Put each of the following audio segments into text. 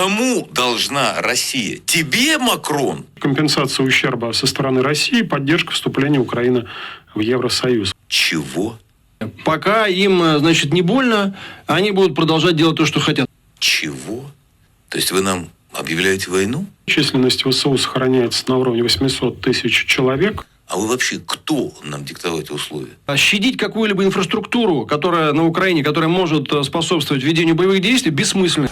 Кому должна Россия? Тебе, Макрон? компенсация ущерба со стороны России, поддержка вступления Украины в Евросоюз. Чего? Пока им, э, значит, не больно, они будут продолжать делать то, что хотят. Чего? То есть вы нам объявляете войну? Численность ВСУ сохраняется на уровне 800 тысяч человек. А вы вообще кто нам диктовать условия? А Щадить какую-либо инфраструктуру, которая на Украине, которая может э, способствовать ведению боевых действий, бессмысленно.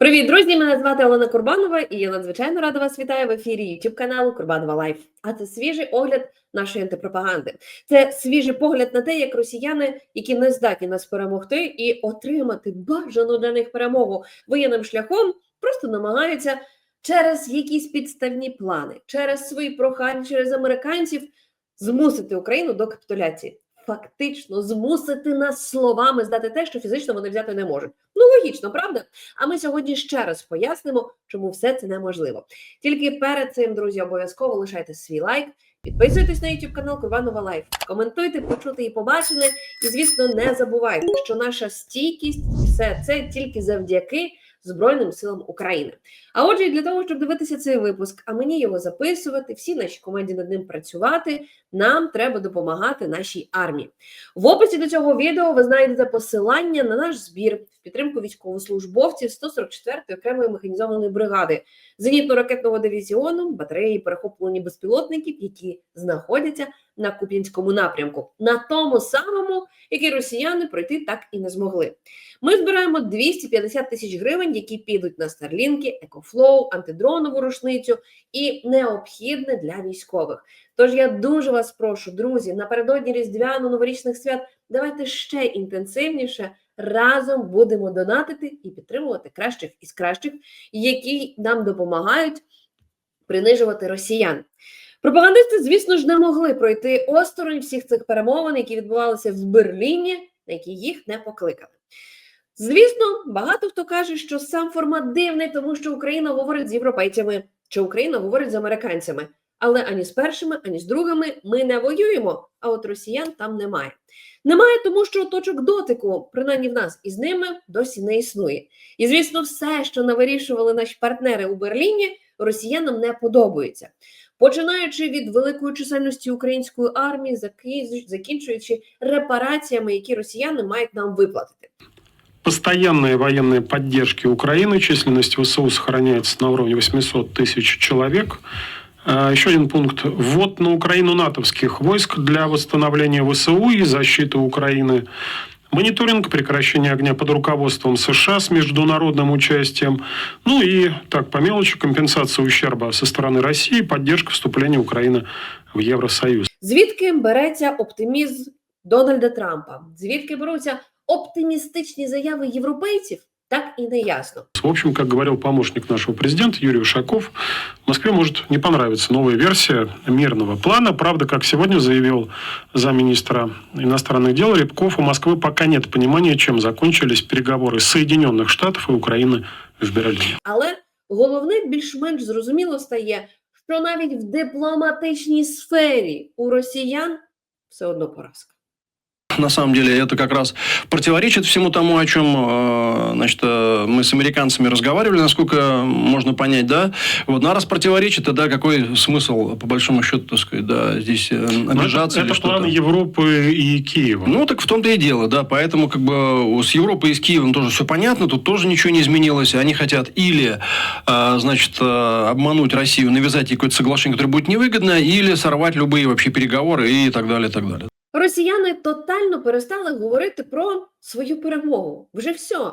Привіт, друзі! Мене звати Олена Курбанова, і я надзвичайно рада вас вітаю в ефірі YouTube каналу Курбанова Лайф. А це свіжий огляд нашої антипропаганди. Це свіжий погляд на те, як росіяни, які не здатні нас перемогти і отримати бажану для них перемогу воєнним шляхом, просто намагаються через якісь підставні плани, через свої прохання, через американців змусити Україну до капітуляції. Фактично змусити нас словами здати те, що фізично вони взяти не можуть. Ну логічно, правда? А ми сьогодні ще раз пояснимо, чому все це неможливо. Тільки перед цим, друзі, обов'язково лишайте свій лайк, підписуйтесь на YouTube канал Курбанова Лайф, коментуйте, почути і побачене. І, звісно, не забувайте, що наша стійкість все це тільки завдяки Збройним силам України. А отже, для того, щоб дивитися цей випуск, а мені його записувати, всі наші команді над ним працювати, нам треба допомагати нашій армії. В описі до цього відео ви знайдете посилання на наш збір підтримку військовослужбовців 144-ї окремої механізованої бригади зенітно-ракетного дивізіону, батареї перехоплені безпілотників, які знаходяться на Куп'янському напрямку, на тому самому, який росіяни пройти так і не змогли. Ми збираємо 250 тисяч гривень, які підуть на старлінки, екофлоу, антидронову рушницю і необхідне для військових. Тож я дуже вас прошу, друзі, напередодні різдвяно-новорічних свят давайте ще інтенсивніше разом будемо донатити і підтримувати кращих із кращих, які нам допомагають принижувати росіян. Пропагандисти, звісно ж, не могли пройти осторонь всіх цих перемовин, які відбувалися в Берліні, на які їх не покликали. Звісно, багато хто каже, що сам формат дивний, тому що Україна говорить з європейцями, чи Україна говорить з американцями. Але ані з першими, ані з другими ми не воюємо. А от росіян там немає. Немає, тому що точок дотику, принаймні в нас із ними, досі не існує. І звісно, все, що навирішували наші партнери у Берліні, росіянам не подобається. Починаючи від великої чисельності української армії, заки- закінчуючи репараціями, які росіяни мають нам виплатити. Постоянные военные поддержки Украины. Численность ВСУ сохраняется на уровне 800 тысяч человек. А, Еще один пункт. Ввод на Украину натовских войск для восстановления ВСУ и защиты Украины. Мониторинг прекращения огня под руководством США с международным участием. Ну и, так, по мелочи, компенсация ущерба со стороны России, поддержка вступления Украины в Евросоюз. Звідки береться оптимізм Дональда Трампа? Звідки беруться оптимістичні заяви європейців? Так і не ясно. В общем, как говорил помощник нашего президента Юрий Ушаков, Москве может не понравиться новая версия мирного плана. Правда, как сегодня заявил замминистра иностранных дел Рябков, у Москвы пока нет понимания, чем закончились переговоры Соединенных Штатов и Украины в Берлине. Але головне більш-менш зрозуміло стає, що навіть в дипломатичній сфері у росіян все одно поразка. На самом деле это как раз противоречит всему тому, о чем э, значит, э, мы с американцами разговаривали, насколько можно понять, да. Вот, на раз противоречит, тогда какой смысл, по большому счету, так сказать, да, здесь э, Но обижаться это, это что-то? планы Европы и Киева. Ну, так в том-то и дело, да. Поэтому как бы с Европой и с Киевом тоже все понятно, тут тоже ничего не изменилось. Они хотят или, значит, обмануть Россию, навязать ей какое-то соглашение, которое будет невыгодно, или сорвать любые вообще переговоры и так далее, и так далее. Росіяни тотально перестали говорити про свою перемогу. Вже все.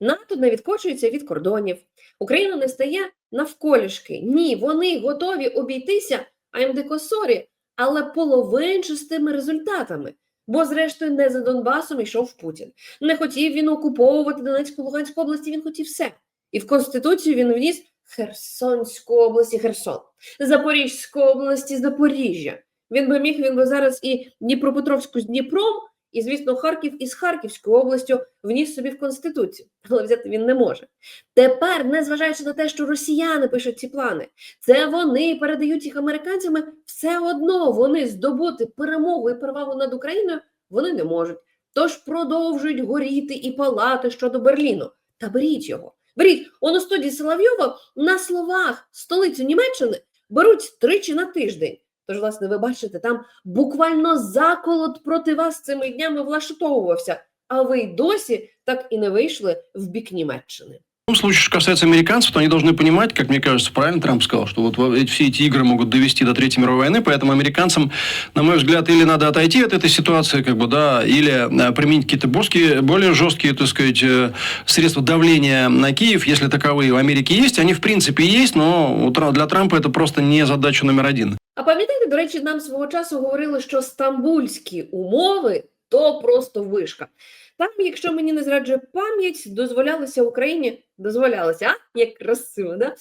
НАТО не відкочується від кордонів. Україна не стає навколішки. Ні, вони готові обійтися АМД-Косорі, але половинчастими результатами. Бо, зрештою, не за Донбасом йшов Путін. Не хотів він окуповувати Донецьку Луганську області, він хотів все. І в Конституцію він вніс Херсонську область і Херсон, Запорізьку область і Запоріжжя. Він би міг, він би зараз і Дніпропетровську з Дніпром, і, звісно, Харків із Харківською областю вніс собі в Конституцію, але взяти він не може. Тепер, незважаючи на те, що росіяни пишуть ці плани, це вони передають їх американцями, все одно вони здобути перемогу і перевагу над Україною вони не можуть. Тож продовжують горіти і палати щодо Берліну. Та беріть його. Беріть, он у студії Соловйова на словах столицю Німеччини беруть тричі на тиждень. Тож, власне, ви бачите, там буквально заколот проти вас цими днями влаштовувався, а ви й досі так і не вийшли в бік Німеччини. В том случае, что касается американцев, то они должны понимать, как мне кажется, правильно Трамп сказал, что вот во- эти- все эти игры могут довести до Третьей мировой войны, поэтому американцам, на мой взгляд, или надо отойти от этой ситуации, как бы, да, или э, применить какие-то боски- более жесткие, так сказать, э, средства давления на Киев, если таковые в Америке есть. Они, в принципе, есть, но у Тра- для Трампа это просто не задача номер один. А пам'ятаєте, до речі, нам свого часу говорили, що стамбульські умови то просто вишка. Там, якщо мені не зраджує пам'ять, дозволялося Україні, дозволялося, а? Як красиво, да?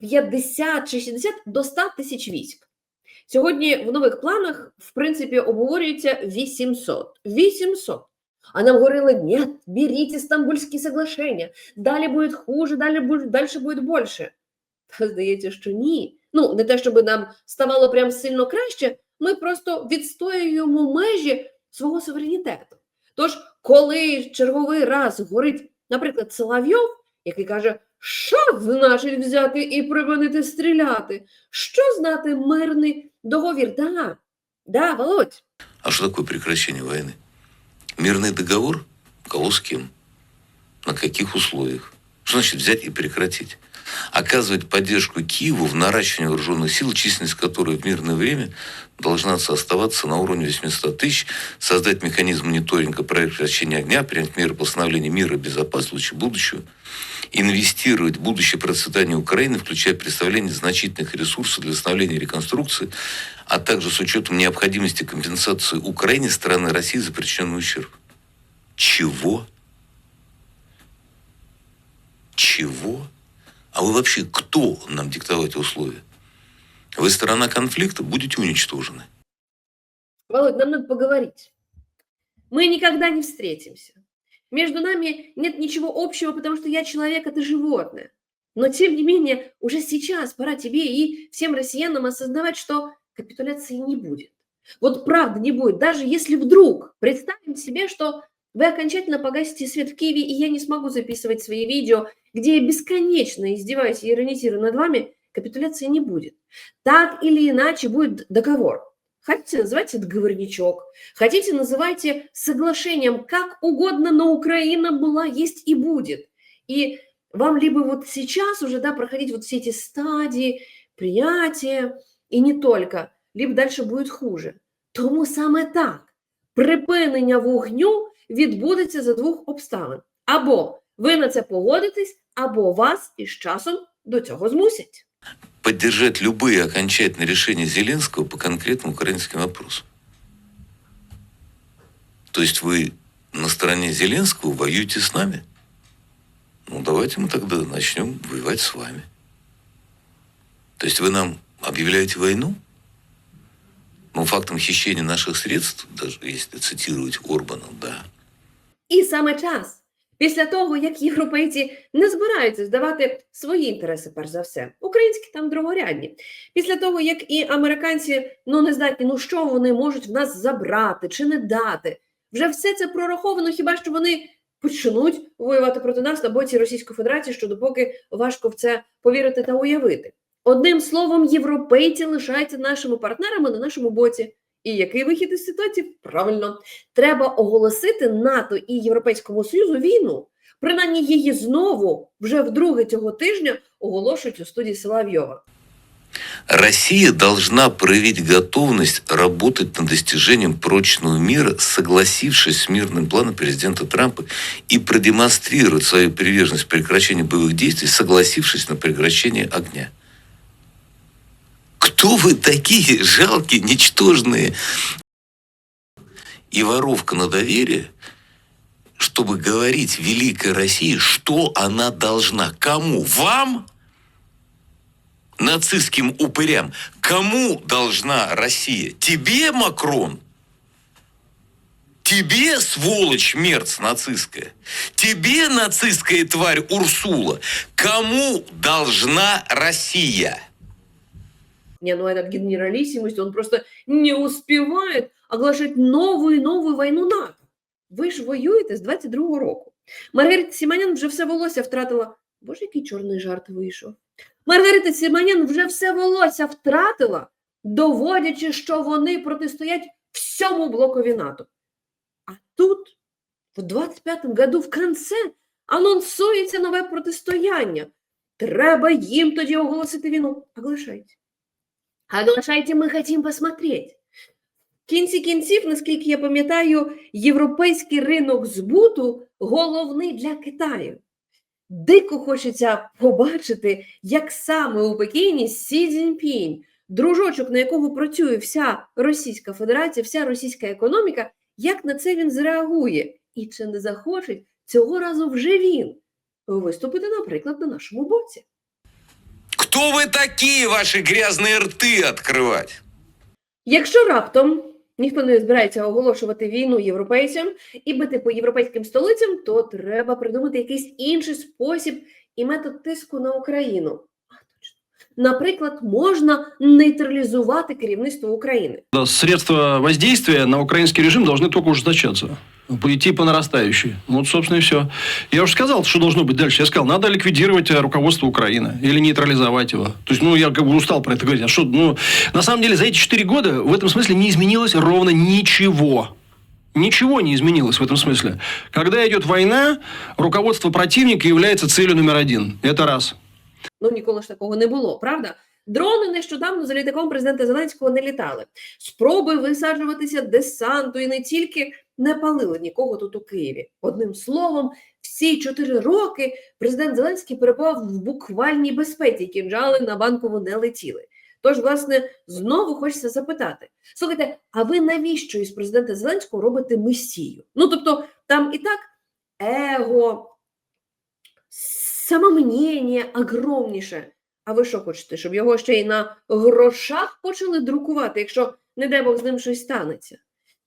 50 чи 60 до 100 тисяч військ. Сьогодні в нових планах, в принципі, обговорюється 800. 800. А нам говорили, нет, берите Стамбульські соглашення, далі буде хуже, далі буде, далі буде більше. Та здається, що ні. Ну, не те, щоб нам ставало прям сильно краще, ми просто відстоюємо межі свого суверенітету. Тож, коли черговий раз говорить, наприклад, Соловйов, який каже, що значить взяти і припинити стріляти? Що знати мирний договір? Да, да, Володь. А что такое прекращение войны? Мирный договор? Кого с кем? На каких условиях? Что значит взять и прекратить? Оказывать поддержку Киеву в наращивании вооруженных сил, численность которой в мирное время должна оставаться на уровне 800 тысяч, создать механизм мониторинга прекращения огня, принять меры по восстановлению мира и безопасности в случае будущего, инвестировать в будущее процветание Украины, включая представление значительных ресурсов для восстановления и реконструкции, а также с учетом необходимости компенсации Украине стороны России за причиненный ущерб. Чего? Чего? А вы вообще кто нам диктовать условия? Вы сторона конфликта, будете уничтожены. Володь, нам надо поговорить. Мы никогда не встретимся. Между нами нет ничего общего, потому что я человек, а ты животное. Но, тем не менее, уже сейчас пора тебе и всем россиянам осознавать, что капитуляции не будет. Вот правда не будет, даже если вдруг представим себе, что вы окончательно погасите свет в Киеве, и я не смогу записывать свои видео, где я бесконечно издеваюсь и иронизирую над вами, капитуляции не будет. Так или иначе будет договор. Хотите, называйте договорничок, хотите, называйте соглашением, как угодно, но Украина была, есть и будет. И вам либо вот сейчас уже, да, проходить вот все эти стадии принятия, и не только, либо дальше будет хуже. Тому саме так. Припинення вогню відбудеться за двох обставин. Або ви на це погодитесь, або вас із часом до цього змусять. Поддержать любые окончательные решения Зеленского по конкретным украинским вопросам. То есть вы на стороне Зеленского воюете с нами? Ну, давайте мы тогда начнем воевать с вами. То есть вы нам объявляете войну? Ну, фактом хищения наших средств, даже если цитировать Орбана, да. І саме час. Після того, як європейці не збираються здавати свої інтереси, перш за все, українські там другорядні. Після того, як і американці ну не здатні, ну що вони можуть в нас забрати чи не дати, вже все це прораховано, хіба що вони почнуть воювати проти нас на боці Російської Федерації, що допоки важко в це повірити та уявити. Одним словом, європейці лишаються нашими партнерами на нашому боці. І який вихід із ситуації? Правильно, треба оголосити НАТО і Європейському Союзу війну. Принаймні її знову вже вдруге цього тижня оголошують у студії Соловйова. Россия должна проявить готовность работать над достижением прочного мира, согласившись с мирным планом президента Трампа и продемонстрировать свою приверженность прекращению боевых действий, согласившись на прекращение огня. Кто вы такие жалкие, ничтожные и воровка на доверие, чтобы говорить великой России, что она должна? Кому? Вам? нацистским упырям. Кому должна Россия? Тебе, Макрон? Тебе, сволочь, мерц нацистская? Тебе, нацистская тварь Урсула? Кому должна Россия? Не, ну этот генералиссимус, он просто не успевает оглашать новую и новую войну НАТО. ви ж воюєте з 22-го року. Маргарита Сіманян вже все волосся втратила. Боже, який чорний жарт вийшов. Маргарита Сіманян вже все волосся втратила, доводячи, що вони протистоять всьому блокові НАТО. А тут, в 25-му году, в конце, анонсується нове протистояння. Треба їм тоді оголосити війну. Оглашайте. Оглашайте, ми хотім посмотреть. В кінці кінців, наскільки я пам'ятаю, європейський ринок збуту головний для Китаю. Дико хочеться побачити, як саме у Пекіні Сі Цзіньпінь, дружочок, на якого працює вся Російська Федерація, вся російська економіка, як на це він зреагує, і чи не захоче цього разу вже він виступити, наприклад, на нашому боці. Кто вы такие, ваши грязные рты открывать? Якщо раптом ніхто не збирається оголошувати війну європейцям і бити по європейським столицям, то треба придумати якийсь інший спосіб і метод тиску на Україну. А точно. Наприклад, можна нейтралізувати керівництво України. Да, Средства воздействия на украинский режим должны только ужесточаться. Идти по нарастающей. Ну, Вот, собственно, и все. Я уже сказал, что должно быть дальше. Я сказал, надо ликвидировать э, руководство Украины или нейтрализовать его. То есть, ну, я как бы устал про это говорить. А что, ну, на самом деле, за эти четыре года в этом смысле не изменилось ровно ничего. Ничего не изменилось в этом смысле. Когда идет война, руководство противника является целью номер один. Это раз. Ну ніколи ж такого не було, правда? Дрони нещодавно за літаком президента Зеленського не літали. Спроби висаджуватися десанту і не тільки не палили нікого тут у Києві. Одним словом, всі чотири роки президент Зеленський перебував в буквальній безпеці, кінжали на банкову не летіли. Тож, власне, знову хочеться запитати: слухайте, а ви навіщо із президента Зеленського робите месію? Ну тобто, там і так его, самомнення огромніше. А ви що хочете, щоб його ще й на грошах почали друкувати, якщо, не дай Бог, з ним щось станеться?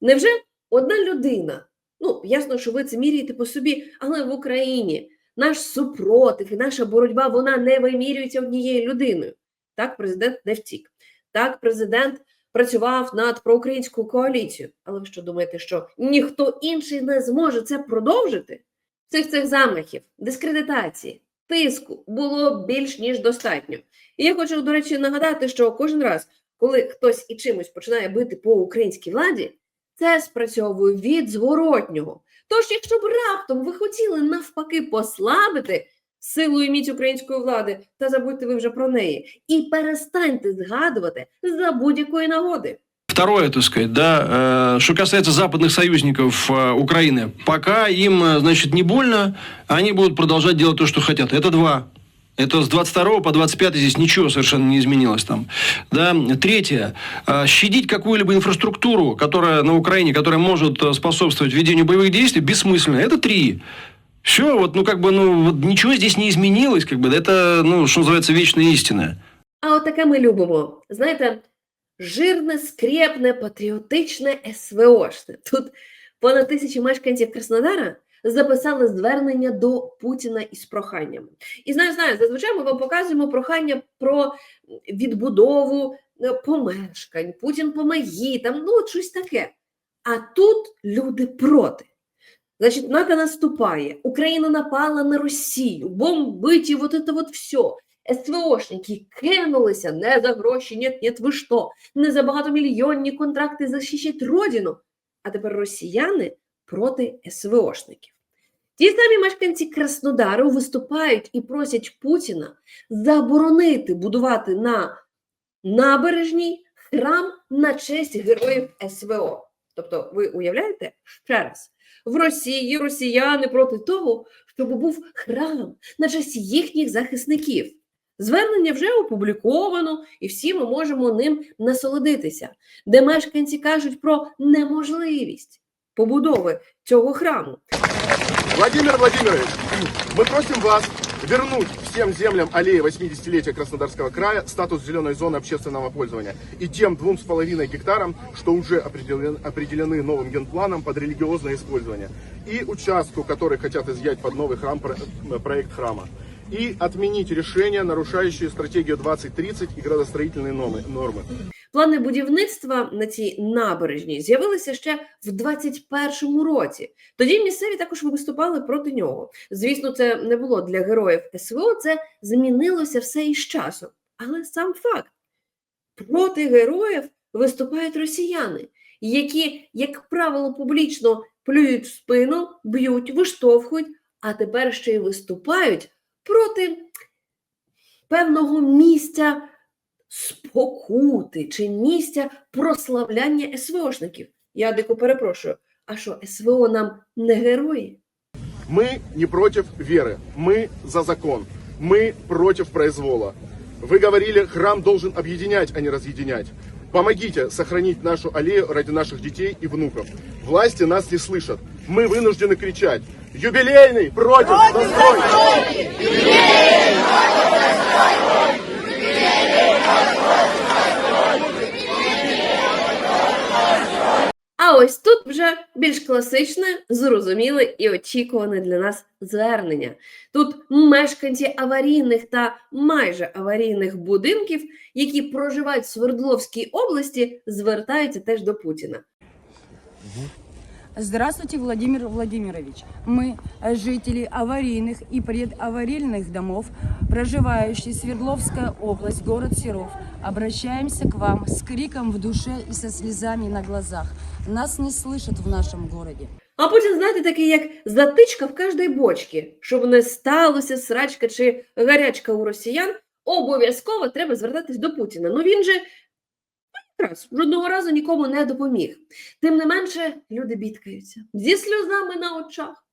Невже одна людина? Ну, ясно, що ви це міряєте по собі, але в Україні наш супротив і наша боротьба вона не вимірюється однією людиною. Так, президент не втік. Так, президент працював над проукраїнською коаліцією. Але ви що думаєте, що ніхто інший не зможе це продовжити? Цих цих замахів, дискредитації, тиску було більш ніж достатньо. І я хочу, до речі, нагадати, що кожен раз, коли хтось і чимось починає бити по українській владі, це спрацьовує від зворотнього. Тож, якщо б раптом ви хотіли навпаки послабити силу і міць української влади, та забудьте ви вже про неї, і перестаньте згадувати за будь-якої нагоди. Второе, так сказать, да, э, что касается западных союзников э, Украины, пока им, э, значит, не больно, они будут продолжать делать то, что хотят. Это два. Это с 22 по 25 здесь ничего совершенно не изменилось там. Да. Третье. Э, Щадить какую-либо инфраструктуру, которая на Украине, которая может э, способствовать ведению боевых действий, бессмысленно. Это три. Все, вот, ну, как бы, ну, вот ничего здесь не изменилось, как бы, это, ну, что называется, вечная истина. А от таке ми любимо. Знаєте, жирне, скрєпне, патріотичне СВОшне. Тут понад тисячі мешканців Краснодара записали звернення до Путіна із проханнями. І знаю, знаю, зазвичай ми вам показуємо прохання про відбудову е, помешкань, Путін помоги, там, ну, щось таке. А тут люди проти. Значить, НАТО наступає, Україна напала на Росію, бомбить і вот это вот все. СВОшники кинулися не за гроші, ні, ні, ви що, не за багатомільйонні контракти захищать родину. А тепер росіяни проти СВОшників. Ті самі мешканці Краснодару виступають і просять Путіна заборонити будувати на набережній храм на честь героїв СВО. Тобто, ви уявляєте ще раз, в Росії росіяни проти того, щоб був храм на честь їхніх захисників. Звернення вже опубліковано, і всі ми можемо ним насолодитися, де мешканці кажуть про неможливість побудови цього храму. Владимир Владимирович, мы просим вас вернуть всем землям аллеи 80-летия Краснодарского края статус зеленой зоны общественного пользования и тем двум с половиной гектарам, что уже определены, определены новым генпланом под религиозное использование, и участку, который хотят изъять под новый храм, про- проект храма. И отменить решения, нарушающие стратегию 2030 и градостроительные нормы. Плани будівництва на цій набережній з'явилися ще в 21-му році. Тоді місцеві також виступали проти нього. Звісно, це не було для героїв СВО, це змінилося все із часом. Але сам факт проти героїв виступають росіяни, які, як правило, публічно плюють в спину, б'ють, виштовхують, а тепер ще й виступають проти певного місця спокути чи місця прославляння СВОшників. Я дико перепрошую. А що СВО нам не герої? Мы не против веры, мы за закон, мы против произвола. Вы говорили, храм должен объединять, а не разъединять. Помогите сохранить нашу аллею ради наших детей и внуков. Власти нас не слышат. Мы вынуждены кричать. Юбилейный против застройки! А ось тут вже більш класичне, зрозуміле і очікуване для нас звернення. Тут мешканці аварійних та майже аварійних будинків, які проживають в Свердловській області, звертаються теж до Путіна. Здравствуйте, Владимир Владимирович. Мы, э, жители аварийных и предаварийных домов, проживающие Свердловская область, город Серов, обращаемся к вам с криком в душе и со слезами на глазах. Нас не слышат в нашем городе. А Путін, знаєте, такий як затичка в кожній бочці, щоб не сталося срачка чи гарячка у росіян, обов'язково треба звертатись до Путіна. Ну він же ну, раз, жодного разу нікому не допоміг. Тим не менше, люди бідкаються зі сльозами на очах,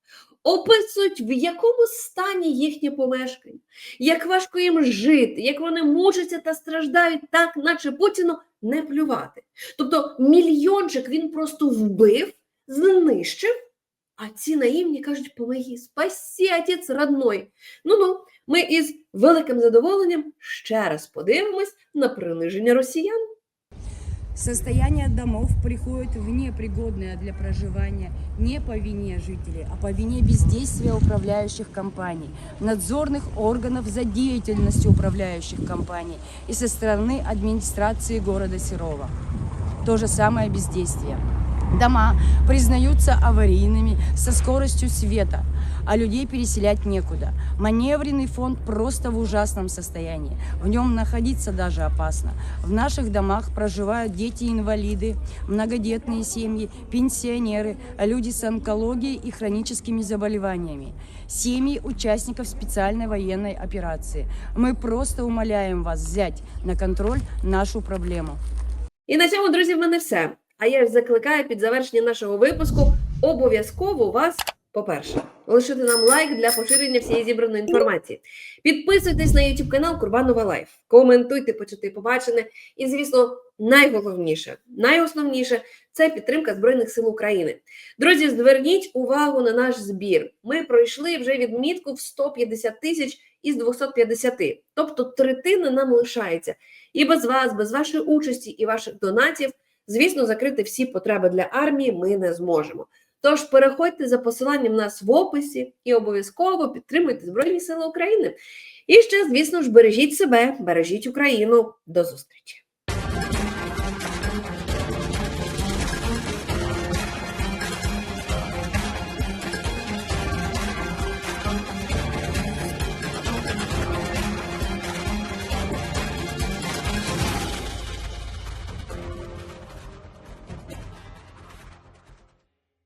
описують, в якому стані їхнє помешкання, як важко їм жити, як вони мучаться та страждають, так наче Путіну не плювати. Тобто мільйончик він просто вбив, знищив, а ці наївні кажуть, помоги, спасі, отець родной. Ну-ну, ми із великим задоволенням ще раз подивимось на приниження росіян. Состояние домов приходит в непригодное для проживания не по вине жителей, а по вине бездействия управляющих компаний, надзорных органов за деятельностью управляющих компаний и со стороны администрации города Серова. То же самое бездействие. Дома признаются аварийными со скоростью света, а людей переселять некуда. Маневренный фонд просто в ужасном состоянии. В нем находиться даже опасно. В наших домах проживают дети-инвалиды, многодетные семьи, пенсионеры, люди с онкологией и хроническими заболеваниями, семьи участников специальной военной операции. Мы просто умоляем вас взять на контроль нашу проблему. І на цьому, друзі, в мене все. А я ж закликаю під завершення нашого випуску обов'язково вас, по-перше, лишити нам лайк для поширення всієї зібраної інформації. Підписуйтесь на YouTube канал Курбанова Лайф, коментуйте, почути побачене. І, звісно, найголовніше, найосновніше це підтримка Збройних сил України. Друзі, зверніть увагу на наш збір. Ми пройшли вже відмітку в 150 тисяч із 250, тобто третина нам лишається. І без вас, без вашої участі і ваших донатів, звісно, закрити всі потреби для армії ми не зможемо. Тож переходьте за посиланням нас в описі і обов'язково підтримуйте Збройні Сили України. І ще, звісно ж, бережіть себе, бережіть Україну. До зустрічі!